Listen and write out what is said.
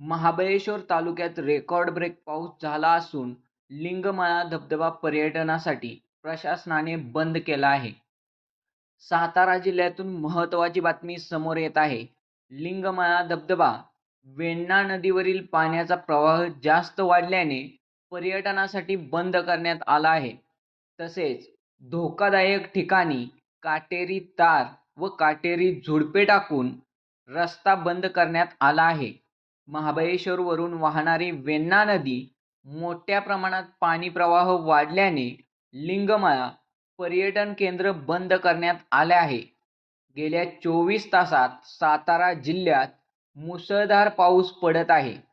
महाबळेश्वर तालुक्यात record break पाऊस झाला असून लिंगमाळा धबधबा पर्यटनासाठी प्रशासनाने बंद केला आहे. सातारा जिल्ह्यातून महत्त्वाची बातमी समोर येत आहे. लिंगमाळा धबधबा वेण्णा नदीवरील पाण्याचा प्रवाह जास्त वाढल्याने पर्यटनासाठी बंद करण्यात आला आहे. तसेच धोकादायक ठिकाणी काटेरी तार व काटेरी झुडपे टाकून रस्ता बंद करण्यात आला आहे. महाबळेश्वरवरून वाहणारी वेण्णा नदी मोठ्या प्रमाणात पाणी प्रवाह वाढल्याने लिंगमाळा पर्यटन केंद्र बंद करण्यात आले आहे. गेल्या चोवीस तासात सातारा जिल्ह्यात मुसळधार पाऊस पडत आहे.